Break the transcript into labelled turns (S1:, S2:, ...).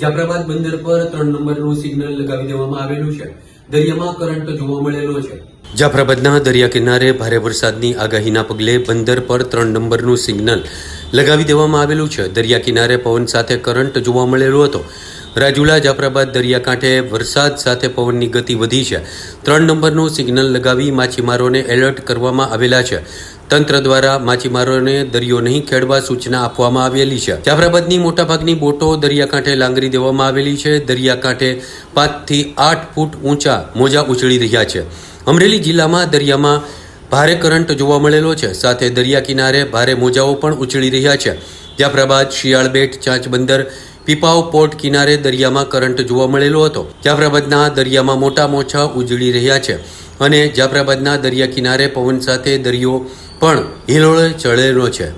S1: જાફરાબાદ બંદર પર ત્રણ નંબરનું સિગ્નલ લગાવી દેવામાં આવેલું છે. દરિયામાં કરંટ જોવા મળેલો છે. જાફરાબાદના દરિયા કિનારે ભારે વરસાદની આગાહીના પગલે બંદર પર ત્રણ નંબરનું સિગ્નલ લગાવી દેવામાં આવેલું છે. દરિયા કિનારે પવન સાથે કરંટ જોવા મળેલો હતો. રાજુલા જાફરાબાદ દરિયાકાંઠે વરસાદ સાથે પવનની ગતિ વધી છે. ત્રણ નંબરનું સિગ્નલ લગાવી માછીમારોને એલર્ટ કરવામાં આવેલા છે. તંત્ર દ્વારા માછીમારોને દરિયો નહીં ખેડવા સૂચના આપવામાં આવેલી છે. જાફરાબાદની મોટાભાગની બોટો દરિયાકાંઠે લાંગરી દેવામાં આવેલી છે. દરિયાકાંઠે પાંચથી આઠ ફૂટ ઊંચા મોજા ઉછળી રહ્યા છે. અમરેલી જિલ્લામાં દરિયામાં ભારે કરંટ જોવા મળેલો છે. સાથે દરિયા કિનારે ભારે મોજાઓ પણ ઉછળી રહ્યા છે. જાફરાબાદ, શિયાળબેટ ચાંચ બંદર પીપાવ પોર્ટ કિનારે દરિયામાં કરંટ જોવા મળેલો હતો. જાફરાબાદના દરિયામાં મોટા મોછા ઉજળી રહ્યા છે અને જાફરાબાદના દરિયા કિનારે પવન સાથે દરિયો પણ હિલોળે ચડેલો છે.